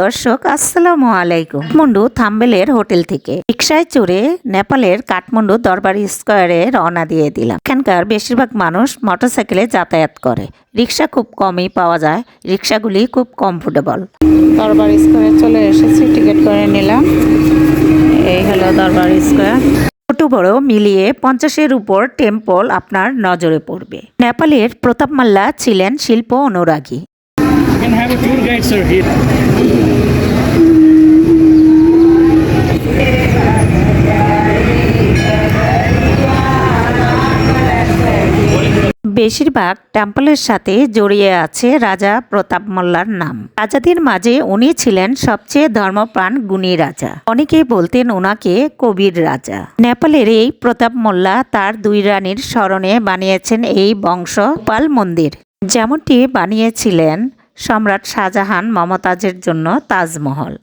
দর্শক আসসালামু আলাইকুম। মুন্ডু থাম্বেলের হোটেল থেকে রিক্সায় চড়ে নেপালের কাঠমান্ডু দরবারি স্কোয়ারে রওনা দিয়ে দিলাম। এখানকার বেশিরভাগ মানুষ মোটরসাইকেলে যাতায়াত করে। রিক্সা খুব কমই পাওয়া যায়। রিক্সাগুলি খুব কমফোর্টেবল দরবার স্কোয়ারে চলে এসেছি টিকিট করে নিলাম। এই হলো দরবার স্কোয়ার। ছোট বড় মিলিয়ে পঞ্চাশের উপর টেম্পল আপনার নজরে পড়বে। নেপালের প্রতাপ মাল্লা ছিলেন শিল্প অনুরাগী। Can have a tour guide, sir, here. বেশিরভাগ টেম্পলের সাথে জড়িয়ে আছে রাজা প্রতাপ মোল্লার নাম। রাজাদের মাঝে উনি ছিলেন সবচেয়ে ধর্মপ্রাণ গুণী রাজা। অনেকে বলতেন ওনাকে কবির রাজা। নেপালের এই প্রতাপ মোল্লা তার দুই রানীর স্মরণে বানিয়েছেন এই বংশ পাল মন্দির। যেমনটি বানিয়েছিলেন সম্রাট শাহজাহান মমতাজের জন্য তাজমহল।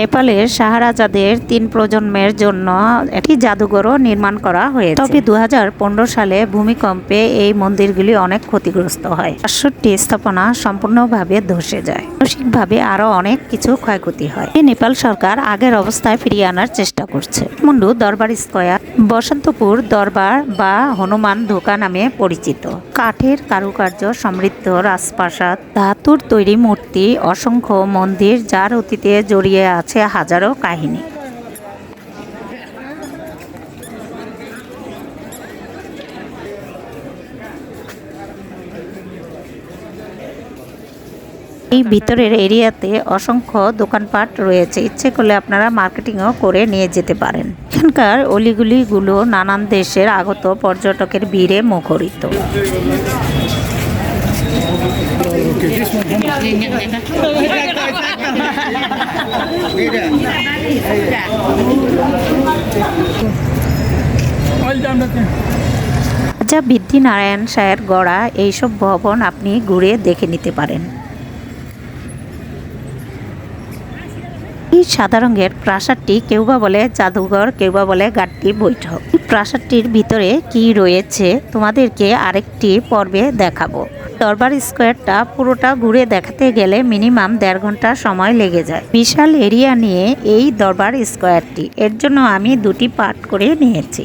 নেপালে সাহারাজাদের তিন প্রজন্মের জন্য একটি জাদুঘরও নির্মাণ করা হয়েছে। তবে দু হাজার পনেরো সালে ভূমিকম্পে এই মন্দিরগুলি অনেক ক্ষতিগ্রস্ত হয়। সাতষট্টি স্থাপনা সম্পূর্ণভাবে ধসে যায়। মানসিকভাবে আরও অনেক কিছু ক্ষয়ক্ষতি হয়। নেপাল সরকার আগের অবস্থায় ফিরিয়ে আনার চেষ্টা করছে। মুন্ডু দরবার স্কোয়ার বসন্তপুর দরবার বা হনুমান ধোকা নামে পরিচিত। কাঠের কারুকার্য সমৃদ্ধ রাজপ্রাসাদ, ধাতুর তৈরি মূর্তি, অসংখ্য মন্দির, যার অতীতে জড়িয়ে আছে হাজারো কাহিনী। এই ভিতরের এরিয়াতে অসংখ্য দোকানপাট রয়েছে। ইচ্ছে করলে আপনারা মার্কেটিংও করে নিয়ে যেতে পারেন। এখানকার অলিগুলিগুলো নানান দেশের আগত পর্যটকের ভিড়ে মুখরিত রাজা বৃদ্ধি নারায়ণ সায়ের গড়া এইসব ভবন আপনি ঘুরে দেখে নিতে পারেন। এই সাদা রঙের প্রাসাদটি কেউ বা বলে জাদুঘর কেউ বা বলে গাড্ডি বৈঠক। এই প্রাসাদটির ভিতরে কি রয়েছে তোমাদেরকে আরেকটি পর্বে দেখাবো। দরবার স্কোয়ারটা পুরোটা ঘুরে দেখাতে গেলে মিনিমাম দেড় ঘণ্টা সময় লেগে যায়। বিশাল এরিয়া নিয়ে এই দরবার স্কোয়ারটি। এর জন্য আমি দুটি পার্ট করে নিয়েছি।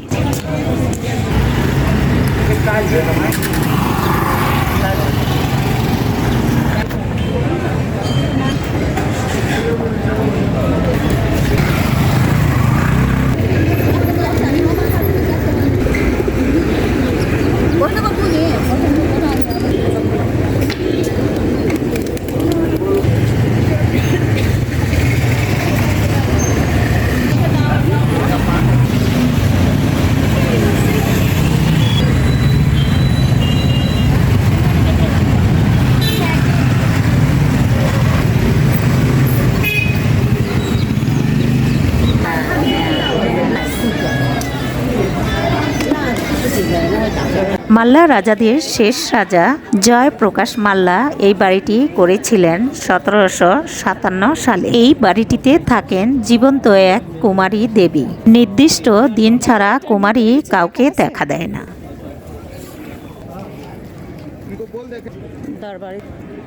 মাল্লা রাজাদের শেষ রাজা জয় প্রকাশ মাল্লা এই বাড়িটি করেছিলেন সতেরোশো সাতান্ন সালে। এই বাড়িটিতে থাকেন জীবন্ত এক কুমারী দেবী। নির্দিষ্ট দিন ছাড়া কুমারী কাউকে দেখা দেয় না।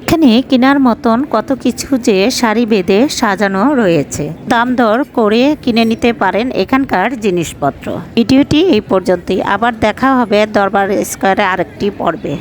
এখানে কেনার মতন কত কিছু যে সারি বেঁধে সাজানো রয়েছে, দাম দর করে কিনে নিতে পারেন এখানকার জিনিসপত্র। ভিডিওটি এই পর্যন্তই। আবার দেখা হবে দরবার স্কোয়ারে আরেকটি পর্বে।